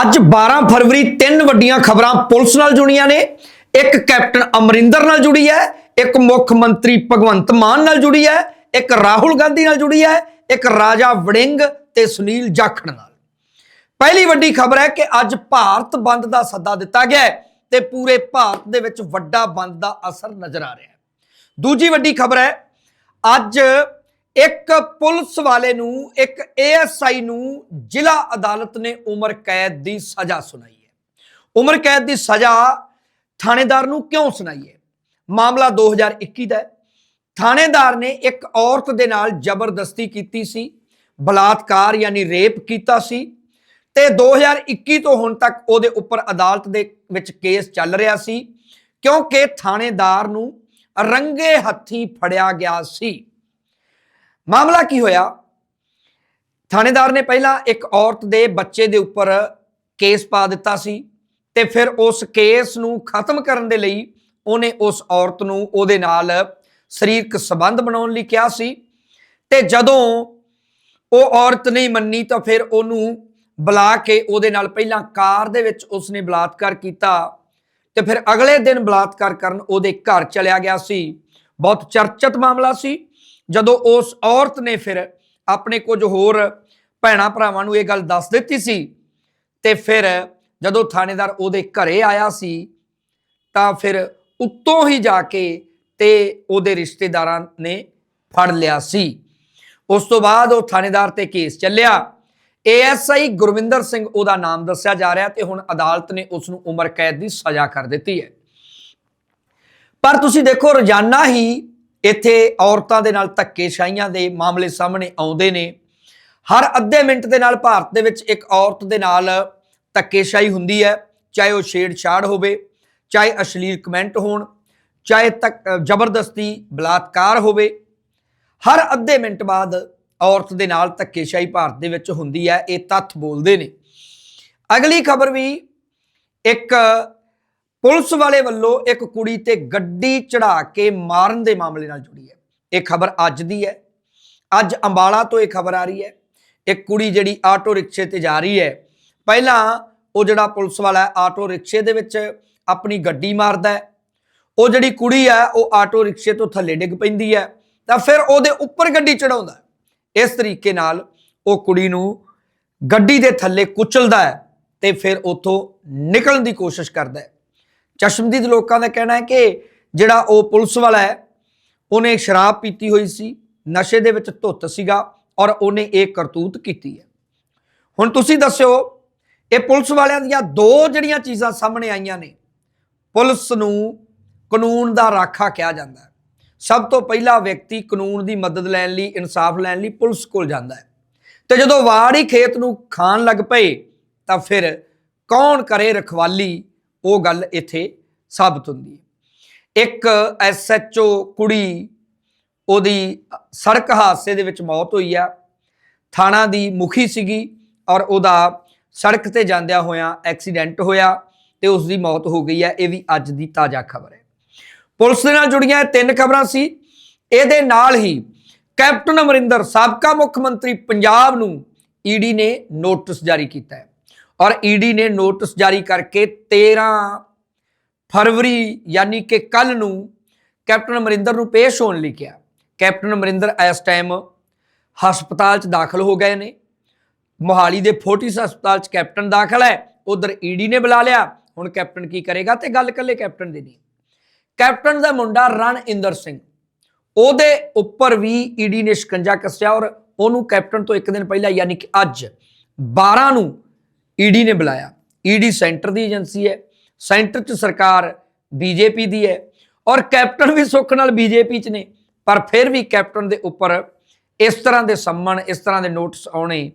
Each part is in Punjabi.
ਅੱਜ 12 ਫਰਵਰੀ ਤਿੰਨ ਵੱਡੀਆਂ ਖਬਰਾਂ ਪੁਲਿਸ ਨਾਲ ਜੁੜੀਆਂ ਨੇ। ਇੱਕ ਕੈਪਟਨ ਅਮਰਿੰਦਰ ਨਾਲ ਜੁੜੀ ਹੈ, ਇੱਕ ਮੁੱਖ ਮੰਤਰੀ ਭਗਵੰਤ ਮਾਨ ਨਾਲ ਜੁੜੀ ਹੈ, ਇੱਕ ਰਾਹੁਲ ਗਾਂਧੀ ਨਾਲ ਜੁੜੀ ਹੈ, ਇੱਕ ਰਾਜਾ ਵੜਿੰਗ ਤੇ ਸੁਨੀਲ ਜਾਖੜ ਨਾਲ। ਪਹਿਲੀ ਵੱਡੀ ਖਬਰ ਹੈ ਕਿ ਅੱਜ ਭਾਰਤ ਬੰਦ ਦਾ ਸੱਦਾ ਦਿੱਤਾ ਗਿਆ ਹੈ ਤੇ ਪੂਰੇ ਭਾਰਤ ਦੇ ਵਿੱਚ ਵੱਡਾ ਬੰਦ ਦਾ ਅਸਰ ਨਜ਼ਰ ਆ ਰਿਹਾ ਹੈ। ਦੂਜੀ ਵੱਡੀ ਖਬਰ ਹੈ, ਅੱਜ ਇੱਕ ਪੁਲਿਸ ਵਾਲੇ ਨੂੰ, ਇੱਕ ਏਐਸਆਈ ਨੂੰ ਜ਼ਿਲ੍ਹਾ ਅਦਾਲਤ ਨੇ ਉਮਰ ਕੈਦ ਦੀ ਸਜ਼ਾ ਸੁਣਾਈ ਹੈ। ਉਮਰ ਕੈਦ ਦੀ ਸਜ਼ਾ ਥਾਣੇਦਾਰ ਨੂੰ ਕਿਉਂ ਸੁਣਾਈ ਹੈ? ਮਾਮਲਾ 2021 ਦਾ ਹੈ। ਥਾਣੇਦਾਰ ਨੇ ਇੱਕ ਔਰਤ ਦੇ ਨਾਲ ਜ਼ਬਰਦਸਤੀ ਕੀਤੀ ਸੀ, ਬਲਾਤਕਾਰ ਯਾਨੀ ਰੇਪ ਕੀਤਾ ਸੀ ਤੇ 2021 ਤੋਂ ਹੁਣ ਤੱਕ ਉਹਦੇ ਉੱਪਰ ਅਦਾਲਤ ਦੇ ਵਿੱਚ ਕੇਸ ਚੱਲ ਰਿਹਾ ਸੀ ਕਿਉਂਕਿ ਥਾਣੇਦਾਰ ਨੂੰ ਰੰਗੇ ਹੱਥੀ ਫੜਿਆ ਗਿਆ ਸੀ। ਮਾਮਲਾ ਕੀ ਹੋਇਆ? ਥਾਣੇਦਾਰ ਨੇ ਪਹਿਲਾਂ ਇੱਕ ਔਰਤ ਦੇ ਬੱਚੇ ਦੇ ਉੱਪਰ ਕੇਸ ਪਾ ਦਿੱਤਾ ਸੀ ਤੇ ਫਿਰ ਉਸ ਕੇਸ ਨੂੰ ਖਤਮ ਕਰਨ ਦੇ ਲਈ ਉਹਨੇ ਉਸ ਔਰਤ ਨੂੰ ਉਹਦੇ ਨਾਲ ਸਰੀਰਕ ਸੰਬੰਧ ਬਣਾਉਣ ਲਈ ਕਿਹਾ ਸੀ ਤੇ ਜਦੋਂ ਉਹ ਔਰਤ ਨਹੀਂ ਮੰਨੀ ਤਾਂ ਫਿਰ ਉਹਨੂੰ ਬੁਲਾ ਕੇ ਉਹਦੇ ਨਾਲ ਪਹਿਲਾਂ ਕਾਰ ਦੇ ਵਿੱਚ ਉਸਨੇ ਬਲਾਤਕਾਰ ਕੀਤਾ ਤੇ ਫਿਰ ਅਗਲੇ ਦਿਨ ਬਲਾਤਕਾਰ ਕਰਨ ਉਹਦੇ ਘਰ ਚਲਿਆ ਗਿਆ ਸੀ। ਬਹੁਤ ਚਰਚਿਤ ਮਾਮਲਾ ਸੀ। ਜਦੋਂ ਉਸ ਔਰਤ ਨੇ ਫਿਰ ਆਪਣੇ ਕੁਝ ਹੋਰ ਭੈਣਾ ਭਰਾਵਾਂ ਨੂੰ ਇਹ ਗੱਲ ਦੱਸ ਦਿੱਤੀ ਸੀ, ਤੇ ਫਿਰ ਜਦੋਂ ਥਾਣੇਦਾਰ ਉਹਦੇ ਘਰੇ ਆਇਆ ਸੀ, ਤਾਂ ਫਿਰ ਉੱਤੋਂ ਹੀ ਜਾ ਕੇ ਤੇ ਉਹਦੇ ਰਿਸ਼ਤੇਦਾਰਾਂ ਨੇ ਫੜ ਲਿਆ ਸੀ। ਉਸ ਤੋਂ ਬਾਅਦ ਉਹ ਥਾਣੇਦਾਰ ਤੇ ਕੇਸ ਚੱਲਿਆ। ਏਐਸਆਈ ਗੁਰਵਿੰਦਰ ਸਿੰਘ ਉਹਦਾ ਨਾਮ ਦੱਸਿਆ ਜਾ ਰਿਹਾ ਤੇ ਹੁਣ ਅਦਾਲਤ ਨੇ ਉਸ ਨੂੰ ਉਮਰ ਕੈਦ ਦੀ ਸਜ਼ਾ ਕਰ ਦਿੱਤੀ ਹੈ। ਪਰ ਤੁਸੀਂ ਦੇਖੋ ਰੋਜ਼ਾਨਾ ਹੀ ਇੱਥੇ ਔਰਤਾਂ ਦੇ ਨਾਲ ਧੱਕੇਸ਼ਾਹੀਆਂ ਦੇ ਮਾਮਲੇ ਸਾਹਮਣੇ ਆਉਂਦੇ ਨੇ। ਹਰ ਅੱਧੇ ਮਿੰਟ ਦੇ ਨਾਲ ਭਾਰਤ ਦੇ ਵਿੱਚ ਇੱਕ ਔਰਤ ਦੇ ਨਾਲ ਧੱਕੇਸ਼ਾਹੀ ਹੁੰਦੀ ਹੈ, ਚਾਹੇ ਉਹ ਛੇੜਛਾੜ ਹੋਵੇ, ਚਾਹੇ ਅਸ਼ਲੀਲ ਕਮੈਂਟ ਹੋਣ, ਚਾਹੇ ਤੱਕ ਜ਼ਬਰਦਸਤੀ ਬਲਾਤਕਾਰ ਹੋਵੇ। ਹਰ ਅੱਧੇ ਮਿੰਟ ਬਾਅਦ ਔਰਤ ਦੇ ਨਾਲ ਧੱਕੇਸ਼ਾਹੀ ਭਾਰਤ ਦੇ ਵਿੱਚ ਹੁੰਦੀ ਹੈ, ਇਹ ਤੱਥ ਬੋਲਦੇ ਨੇ। ਅਗਲੀ ਖਬਰ ਵੀ ਇੱਕ ਪੁਲਿਸ ਵਾਲੇ ਵੱਲੋਂ ਇੱਕ ਕੁੜੀ ਤੇ ਗੱਡੀ ਚੜਾ ਕੇ ਮਾਰਨ ਦੇ ਮਾਮਲੇ ਨਾਲ ਜੁੜੀ ਹੈ। ਇਹ ਖਬਰ ਅੱਜ ਦੀ ਹੈ। ਅੱਜ ਅੰਬਾਲਾ ਤੋਂ ਇਹ ਖਬਰ ਆ ਰਹੀ ਹੈ। ਇੱਕ ਕੁੜੀ ਜਿਹੜੀ ਆਟੋ ਰਿਕਸ਼ੇ ਤੇ ਜਾ ਰਹੀ ਹੈ। ਪਹਿਲਾਂ ਉਹ ਜਿਹੜਾ ਪੁਲਿਸ ਵਾਲਾ ਆਟੋ ਰਿਕਸ਼ੇ ਦੇ ਵਿੱਚ ਆਪਣੀ ਗੱਡੀ ਮਾਰਦਾ ਹੈ। ਉਹ ਜਿਹੜੀ ਕੁੜੀ ਹੈ, ਉਹ ਆਟੋ ਰਿਕਸ਼ੇ ਤੋਂ ਥੱਲੇ ਡਿੱਗ ਪੈਂਦੀ ਹੈ। ਤਾਂ ਫਿਰ ਉਹਦੇ ਉੱਪਰ ਗੱਡੀ ਚੜਾਉਂਦਾ ਇਸ ਤਰੀਕੇ ਨਾਲ ਉਹ ਕੁੜੀ ਨੂੰ ਗੱਡੀ ਦੇ ਥੱਲੇ ਕੁਚਲਦਾ ਹੈ ਤੇ ਫਿਰ ਉੱਥੋਂ ਨਿਕਲਣ ਦੀ ਕੋਸ਼ਿਸ਼ ਕਰਦਾ ਹੈ। ਚਸ਼ਮਦੀਦ ਲੋਕਾਂ ਦਾ ਕਹਿਣਾ ਹੈ ਕਿ ਜਿਹੜਾ ਉਹ ਪੁਲਿਸ ਵਾਲਾ ਹੈ, ਉਹਨੇ ਸ਼ਰਾਬ ਪੀਤੀ ਹੋਈ ਸੀ, ਨਸ਼ੇ ਦੇ ਵਿੱਚ ਧੁੱਤ ਸੀਗਾ ਔਰ ਉਹਨੇ ਇਹ ਕਰਤੂਤ ਕੀਤੀ ਹੈ। ਹੁਣ ਤੁਸੀਂ ਦੱਸਿਓ, ਇਹ ਪੁਲਿਸ ਵਾਲਿਆਂ ਦੀਆਂ ਦੋ ਜਿਹੜੀਆਂ ਚੀਜ਼ਾਂ ਸਾਹਮਣੇ ਆਈਆਂ ਨੇ, ਪੁਲਿਸ ਨੂੰ ਕਾਨੂੰਨ ਦਾ ਰਾਖਾ ਕਿਹਾ ਜਾਂਦਾ ਹੈ। ਸਭ ਤੋਂ ਪਹਿਲਾ ਵਿਅਕਤੀ ਕਾਨੂੰਨ ਦੀ ਮਦਦ ਲੈਣ ਲਈ, ਇਨਸਾਫ ਲੈਣ ਲਈ ਪੁਲਿਸ ਕੋਲ ਜਾਂਦਾ ਹੈ। ਤੇ ਜਦੋਂ ਵਾੜ ਹੀ ਖੇਤ ਨੂੰ ਖਾਣ ਲੱਗ ਪਏ, ਤਾਂ ਫਿਰ ਕੌਣ ਕਰੇ ਰਖਵਾਲੀ ਉਹ ਗੱਲ ਇੱਥੇ ਸਾਬਤ ਹੁੰਦੀ ਹੈ। ਇੱਕ ਐਸਐਚਓ ਕੁੜੀ, ਉਹਦੀ ਸੜਕ ਹਾਦਸੇ ਦੇ ਵਿੱਚ ਮੌਤ ਹੋਈ ਆ। ਥਾਣਾ ਦੀ ਮੁਖੀ ਸੀਗੀ ਔਰ ਉਹਦਾ ਸੜਕ ਤੇ ਜਾਂਦਿਆਂ ਹੋਇਆਂ ਐਕਸੀਡੈਂਟ ਹੋਇਆ ਤੇ ਉਸ ਦੀ ਮੌਤ ਹੋ ਗਈ ਹੈ ਇਹ ਵੀ ਅੱਜ ਦੀ ਤਾਜ਼ਾ ਖਬਰ ਹੈ। ਪੁਲਿਸ ਦੇ ਨਾਲ ਜੁੜੀਆਂ ਇਹ ਤਿੰਨ ਖਬਰਾਂ ਸੀ। ਇਹਦੇ ਨਾਲ ਹੀ ਕੈਪਟਨ ਅਮਰਿੰਦਰ ਸਾਬਕਾ ਮੁੱਖ ਮੰਤਰੀ ਪੰਜਾਬ ਨੂੰ ਈਡੀ ਨੇ ਨੋਟਿਸ ਜਾਰੀ ਕੀਤਾ ਹੈ। ਔਰ ਈਡੀ ਨੇ ਨੋਟਿਸ ਜਾਰੀ ਕਰਕੇ 13 ਫਰਵਰੀ ਯਾਨੀ ਕਿ ਕੱਲ ਨੂੰ ਕੈਪਟਨ ਅਮਰਿੰਦਰ ਨੂੰ ਪੇਸ਼ ਹੋਣ ਲਈ ਕਿਹਾ। ਕੈਪਟਨ ਅਮਰਿੰਦਰ ਇਸ ਟਾਈਮ ਹਸਪਤਾਲ 'ਚ ਦਾਖਲ ਹੋ ਗਏ ਨੇ। ਮੋਹਾਲੀ ਦੇ ਫੋਰਟਿਸ ਹਸਪਤਾਲ 'ਚ ਕੈਪਟਨ ਦਾਖਲ ਹੈ। ਉਧਰ ਈਡੀ ਨੇ ਬੁਲਾ ਲਿਆ। ਹੁਣ ਕੈਪਟਨ ਕੀ ਕਰੇਗਾ ਤੇ ਗੱਲ ਕੱਲੇ ਕੈਪਟਨ ਦੀ ਨਹੀਂ। ਕੈਪਟਨ ਦਾ ਮੁੰਡਾ ਰਣਇੰਦਰ ਸਿੰਘ। ਉਹਦੇ ਉੱਪਰ ਵੀ ਈਡੀ ਨੇ ਸ਼ਿਕੰਜਾ ਕੱਸਿਆ ਔਰ ਉਹਨੂੰ ਕੈਪਟਨ ਤੋਂ ਇੱਕ ਦਿਨ ਪਹਿਲਾਂ ਯਾਨੀ ਕਿ ਅੱਜ 12 ਨੂੰ ਈਡੀ ਨੇ ਬੁਲਾਇਆ। ਈਡੀ ਸੈਂਟਰ ਦੀ ਏਜੰਸੀ ਹੈ, ਸੈਂਟਰ 'ਚ ਸਰਕਾਰ ਬੀਜੇਪੀ ਦੀ ਹੈ ਔਰ ਕੈਪਟਨ ਵੀ ਸੁੱਖ ਨਾਲ ਬੀਜੇਪੀ 'ਚ ਨੇ, ਪਰ ਫਿਰ ਵੀ ਕੈਪਟਨ ਦੇ ਉੱਪਰ ਇਸ ਤਰ੍ਹਾਂ ਦੇ ਸੰਮਣ, ਇਸ ਤਰ੍ਹਾਂ ਦੇ ਨੋਟਿਸ ਆਉਣੇ,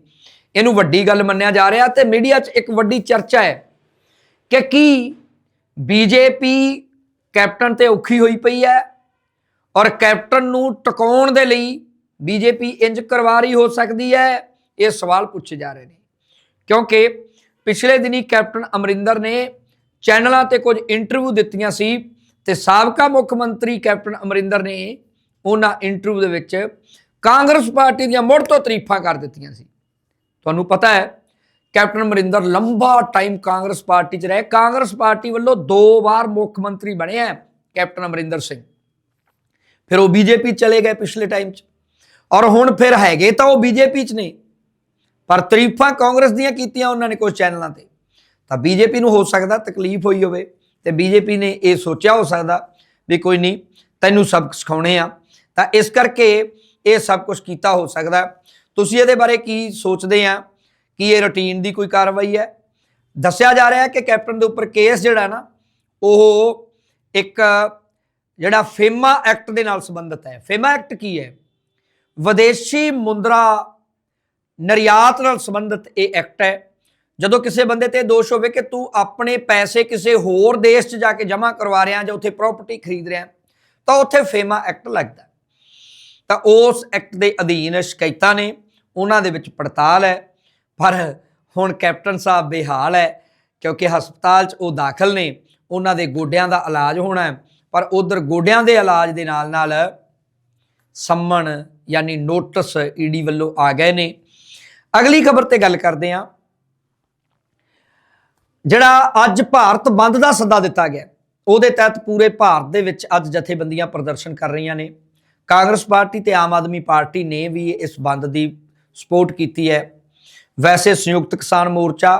ਇਹਨੂੰ ਵੱਡੀ ਗੱਲ ਮੰਨਿਆ ਜਾ ਰਿਹਾ ਤੇ ਮੀਡੀਆ 'ਚ ਇੱਕ ਵੱਡੀ ਚਰਚਾ ਹੈ ਕਿ ਕੀ ਬੀਜੇਪੀ ਕੈਪਟਨ ਤੇ ਔਖੀ ਹੋਈ ਪਈ ਹੈ ਔਰ ਕੈਪਟਨ ਨੂੰ ਟਿਕਾਉਣ ਦੇ ਲਈ ਬੀਜੇਪੀ ਇੰਜ ਕਰਵਾ ਰਹੀ ਹੋ ਸਕਦੀ ਹੈ, ਇਹ ਸਵਾਲ ਪੁੱਛੇ ਜਾ ਰਹੇ ਨੇ। ਕਿਉਂਕਿ ਪਿਛਲੇ ਦਿਨੀ ਕੈਪਟਨ ਅਮਰਿੰਦਰ ਨੇ ਚੈਨਲਾਂ ਤੇ ਕੁਝ ਇੰਟਰਵਿਊ ਦਿੱਤੀਆਂ ਸੀ ਤੇ ਸਾਬਕਾ ਮੁੱਖ ਮੰਤਰੀ ਕੈਪਟਨ ਅਮਰਿੰਦਰ ਨੇ ਉਹਨਾਂ ਇੰਟਰਵਿਊ ਦੇ ਵਿੱਚ ਕਾਂਗਰਸ ਪਾਰਟੀ ਦੀਆਂ ਮੁੜ ਤੋਂ ਤਾਰੀਫਾਂ ਕਰ ਦਿੱਤੀਆਂ ਸੀ। ਤੁਹਾਨੂੰ ਪਤਾ ਹੈ, ਕੈਪਟਨ ਅਮਰਿੰਦਰ ਲੰਬਾ ਟਾਈਮ ਕਾਂਗਰਸ ਪਾਰਟੀ 'ਚ ਰਹੇ। ਕਾਂਗਰਸ ਪਾਰਟੀ ਵੱਲੋਂ ਦੋ ਵਾਰ ਮੁੱਖ ਮੰਤਰੀ ਬਣਿਆ ਕੈਪਟਨ ਅਮਰਿੰਦਰ ਸਿੰਘ। ਫਿਰ ਉਹ ਬੀਜੇਪੀ ਚਲੇ ਗਏ ਪਿਛਲੇ ਟਾਈਮ 'ਚ। ਔਰ ਹੁਣ ਫਿਰ ਹੈਗੇ ਤਾਂ ਉਹ ਬੀਜੇਪੀ 'ਚ ਨੇ। ਪਰ ਤਰੀਫਾਂ ਕਾਂਗਰਸ ਦੀਆਂ ਕੀਤੀਆਂ ਉਹਨਾਂ ਨੇ ਕੁਝ ਚੈਨਲਾਂ ਤੇ। ਤਾਂ ਬੀਜੇਪੀ ਨੂੰ ਹੋ ਸਕਦਾ ਤਕਲੀਫ ਹੋਈ ਹੋਵੇ ਤੇ ਬੀਜੇਪੀ ਨੇ ਇਹ ਸੋਚਿਆ ਹੋ ਸਕਦਾ ਵੀ ਕੋਈ ਨਹੀਂ, ਤੈਨੂੰ ਸਬਕ ਸਿਖਾਉਣੇ ਆ। ਤਾਂ ਇਸ ਕਰਕੇ ਇਹ ਸਭ ਕੁਝ ਕੀਤਾ ਹੋ ਸਕਦਾ। ਤੁਸੀਂ ਇਹਦੇ ਬਾਰੇ ਕੀ ਸੋਚਦੇ ਆ? ਕਿ ਇਹ ਰੁਟੀਨ ਦੀ ਕੋਈ ਕਾਰਵਾਈ ਹੈ? ਦੱਸਿਆ ਜਾ ਰਿਹਾ ਹੈ ਕਿ ਕੈਪਟਨ ਦੇ ਉੱਪਰ ਕੇਸ ਜਿਹੜਾ ਨਾ, ਉਹ ਇੱਕ ਜਿਹੜਾ ਫੇਮਾ ਐਕਟ ਦੇ ਨਾਲ ਸੰਬੰਧਿਤ ਹੈ। ਫੇਮਾ ਐਕਟ ਕੀ ਹੈ? ਵਿਦੇਸ਼ੀ ਮੁੰਦਰਾ ਨਿਰਯਾਤ ਨਾਲ ਸੰਬੰਧਿਤ ਇਹ ਐਕਟ ਹੈ। ਜਦੋਂ ਕਿਸੇ ਬੰਦੇ ਤੇ ਦੋਸ਼ ਹੋਵੇ ਕਿ ਤੂੰ ਆਪਣੇ ਪੈਸੇ ਕਿਸੇ ਹੋਰ ਦੇਸ਼ 'ਚ ਜਾ ਕੇ ਜਮ੍ਹਾਂ ਕਰਵਾ ਰਿਹਾ ਜਾਂ ਉੱਥੇ ਪ੍ਰਾਪਰਟੀ ਖਰੀਦ ਰਿਹਾ, ਤਾਂ ਉੱਥੇ ਫੇਮਾ ਐਕਟ ਲੱਗਦਾ। ਤਾਂ ਉਸ ਐਕਟ ਦੇ ਅਧੀਨ ਸ਼ਿਕਾਇਤਾਂ ਨੇ, ਉਹਨਾਂ ਦੇ ਵਿੱਚ ਪੜਤਾਲ ਹੈ। ਪਰ ਹੁਣ ਕੈਪਟਨ ਸਾਹਿਬ ਬੇਹਾਲ ਹੈ, ਕਿਉਂਕਿ ਹਸਪਤਾਲ 'ਚ ਉਹ ਦਾਖਲ ਨੇ, ਉਹਨਾਂ ਦੇ ਗੋਡਿਆਂ ਦਾ ਇਲਾਜ ਹੋਣਾ ਹੈ। ਪਰ ਉਧਰ ਗੋਡਿਆਂ ਦੇ ਇਲਾਜ ਦੇ ਨਾਲ ਨਾਲ ਸੰਮਣ, ਯਾਨੀ ਨੋਟਿਸ ਈਡੀ ਵੱਲੋਂ ਆ ਗਏ ਨੇ। ਅਗਲੀ ਖਬਰ ਤੇ ਗੱਲ ਕਰਦੇ ਹਾਂ। ਜਿਹੜਾ ਅੱਜ ਭਾਰਤ ਬੰਦ ਦਾ ਸੱਦਾ ਦਿੱਤਾ ਗਿਆ, ਉਹਦੇ ਤਹਿਤ ਪੂਰੇ ਭਾਰਤ ਦੇ ਵਿੱਚ ਅੱਜ ਜਥੇਬੰਦੀਆਂ ਪ੍ਰਦਰਸ਼ਨ ਕਰ ਰਹੀਆਂ ਨੇ। ਕਾਂਗਰਸ ਪਾਰਟੀ ਤੇ ਆਮ ਆਦਮੀ ਪਾਰਟੀ ਨੇ ਵੀ ਇਸ ਬੰਦ ਦੀ ਸਪੋਰਟ ਕੀਤੀ ਹੈ। ਵੈਸੇ ਸੰਯੁਕਤ ਕਿਸਾਨ ਮੋਰਚਾ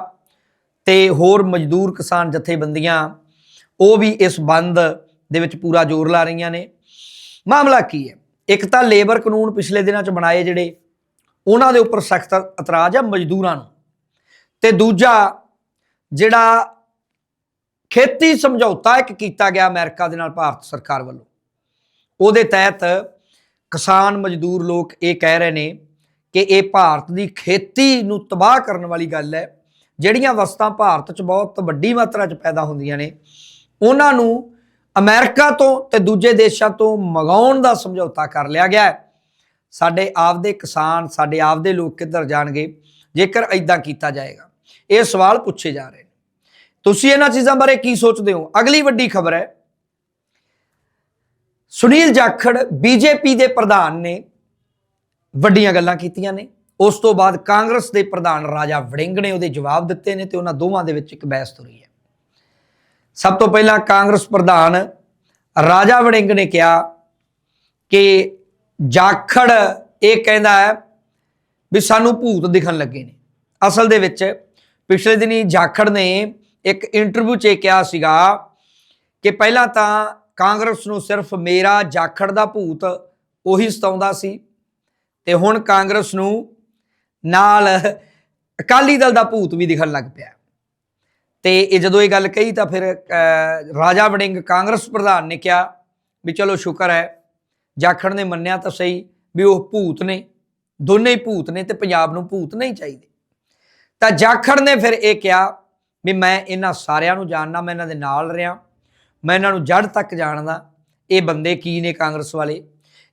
ਤੇ ਹੋਰ ਮਜ਼ਦੂਰ ਕਿਸਾਨ ਜਥੇਬੰਦੀਆਂ, ਉਹ ਵੀ ਇਸ ਬੰਦ ਦੇ ਵਿੱਚ ਪੂਰਾ ਜ਼ੋਰ ਲਾ ਰਹੀਆਂ ਨੇ। ਮਾਮਲਾ ਕੀ ਹੈ? ਇੱਕ ਤਾਂ ਲੇਬਰ ਕਾਨੂੰਨ ਪਿਛਲੇ ਦਿਨਾਂ 'ਚ ਬਣਾਏ ਜਿਹੜੇ ਉਹਨਾਂ ਦੇ ਉੱਪਰ ਸਖਤ ਇਤਰਾਜ਼ ਹੈ ਮਜ਼ਦੂਰਾਂ ਨੂੰ। ਤੇ ਦੂਜਾ, ਜਿਹੜਾ ਖੇਤੀ ਸਮਝੌਤਾ ਇੱਕ ਕੀਤਾ ਗਿਆ ਅਮਰੀਕਾ ਦੇ ਨਾਲ ਭਾਰਤ ਸਰਕਾਰ ਵੱਲੋਂ, ਉਹਦੇ ਤਹਿਤ ਕਿਸਾਨ ਮਜ਼ਦੂਰ ਲੋਕ ਇਹ ਕਹਿ ਰਹੇ ਨੇ ਕਿ ਇਹ ਭਾਰਤ ਦੀ ਖੇਤੀ ਨੂੰ ਤਬਾਹ ਕਰਨ ਵਾਲੀ ਗੱਲ ਹੈ। ਜਿਹੜੀਆਂ ਵਸਤਾਂ ਭਾਰਤ 'ਚ ਬਹੁਤ ਵੱਡੀ ਮਾਤਰਾ 'ਚ ਪੈਦਾ ਹੁੰਦੀਆਂ ਨੇ, ਉਹਨਾਂ ਨੂੰ ਅਮਰੀਕਾ ਤੋਂ ਤੇ ਦੂਜੇ ਦੇਸ਼ਾਂ ਤੋਂ ਮੰਗਾਉਣ ਦਾ ਸਮਝੌਤਾ ਕਰ ਲਿਆ ਗਿਆ ਹੈ। ਸਾਡੇ ਆਪਦੇ ਕਿਸਾਨ, ਸਾਡੇ ਆਪਦੇ ਲੋਕ ਕਿੱਧਰ ਜਾਣਗੇ, ਜੇਕਰ ਐਦਾਂ ਕੀਤਾ ਜਾਏਗਾ? ਇਹ ਸਵਾਲ ਪੁੱਛੇ ਜਾ ਰਹੇ ਨੇ। ਤੁਸੀਂ ਇਹਨਾਂ ਚੀਜ਼ਾਂ ਬਾਰੇ ਕੀ ਸੋਚਦੇ ਹੋ? ਅਗਲੀ ਵੱਡੀ ਖਬਰ ਹੈ। ਸੁਨੀਲ ਜਾਖੜ ਬੀਜੇਪੀ ਦੇ ਪ੍ਰਧਾਨ ਨੇ ਵੱਡੀਆਂ ਗੱਲਾਂ ਕੀਤੀਆਂ ਨੇ। ਉਸ ਤੋਂ ਬਾਅਦ ਕਾਂਗਰਸ ਦੇ ਪ੍ਰਧਾਨ ਰਾਜਾ ਵੜਿੰਗ ਨੇ ਉਹਦੇ ਜਵਾਬ ਦਿੱਤੇ ਨੇ ਤੇ ਉਹਨਾਂ ਦੋਵਾਂ ਦੇ ਵਿੱਚ ਇੱਕ ਬਹਿਸ ਤੁਰੀ ਹੈ। ਸਭ ਤੋਂ ਪਹਿਲਾਂ ਕਾਂਗਰਸ ਪ੍ਰਧਾਨ ਰਾਜਾ ਵੜਿੰਗ ਨੇ ਕਿਹਾ ਕਿ ਜਾਖੜ ਇਹ ਕਹਿੰਦਾ ਹੈ ਵੀ ਸਾਨੂੰ ਭੂਤ ਦਿਖਣ ਲੱਗੇ ਨੇ। ਅਸਲ ਦੇ ਵਿੱਚ ਪਿਛਲੇ ਦਿਨੀ ਜਾਖੜ ਨੇ ਇੱਕ ਇੰਟਰਵਿਊ 'ਚ ਇਹ ਕਿਹਾ ਸੀਗਾ ਕਿ ਪਹਿਲਾਂ ਤਾਂ ਕਾਂਗਰਸ ਨੂੰ ਸਿਰਫ ਮੇਰਾ ਜਾਖੜ ਦਾ ਭੂਤ ਉਹੀ ਸਤਾਉਂਦਾ ਸੀ ਤੇ ਹੁਣ ਕਾਂਗਰਸ ਨੂੰ ਨਾਲ ਅਕਾਲੀ ਦਲ ਦਾ ਭੂਤ ਵੀ ਦਿਖਣ ਲੱਗ ਪਿਆ। ਤੇ ਇਹ ਜਦੋਂ ਇਹ ਗੱਲ ਕਹੀ ਤਾਂ ਫਿਰ ਰਾਜਾ ਵੜਿੰਗ ਕਾਂਗਰਸ ਪ੍ਰਧਾਨ ਨੇ ਕਿਹਾ ਵੀ ਚਲੋ ਸ਼ੁਕਰ ਹੈ ਜਾਖੜ ਨੇ ਮੰਨਿਆ ਤਾਂ ਸਹੀ ਵੀ ਉਹ ਭੂਤ ਨੇ, ਦੋਨੇ ਹੀ ਭੂਤ ਨੇ ਤੇ ਪੰਜਾਬ ਨੂੰ ਭੂਤ ਨਹੀਂ ਚਾਹੀਦੇ। ਤਾਂ ਜਾਖੜ ਨੇ ਫਿਰ ਇਹ ਕਿਹਾ ਵੀ ਮੈਂ ਇਹਨਾਂ ਸਾਰਿਆਂ ਨੂੰ ਜਾਣਨਾ ਮੈਂ ਇਹਨਾਂ ਦੇ ਨਾਲ ਰਿਹਾ, ਮੈਂ ਇਹਨਾਂ ਨੂੰ ਜੜ ਤੱਕ ਜਾਣਦਾ, ਇਹ ਬੰਦੇ ਕੀ ਨੇ ਕਾਂਗਰਸ ਵਾਲੇ?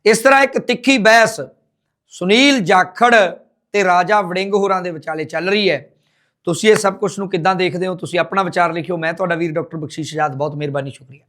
ਇਸ ਤਰ੍ਹਾਂ ਇੱਕ ਤਿੱਖੀ ਬਹਿਸ ਸੁਨੀਲ ਜਾਖੜ ਤੇ ਰਾਜਾ ਵੜਿੰਗ ਹੋਰਾਂ ਦੇ ਵਿਚਾਲੇ ਚੱਲ ਰਹੀ ਹੈ। ਤੁਸੀਂ ਇਹ ਸਭ ਕੁਝ ਨੂੰ ਕਿੱਦਾਂ ਦੇਖਦੇ ਹੋ? ਤੁਸੀਂ ਆਪਣਾ ਵਿਚਾਰ ਲਿਖਿਓ, ਮੈਂ ਤੁਹਾਡਾ ਵੀਰ ਡਾਕਟਰ ਬਖਸ਼ੀਸ਼ ਆਜ਼ਾਦ, ਬਹੁਤ ਮਿਹਰਬਾਨੀ, ਸ਼ੁਕਰੀਆ।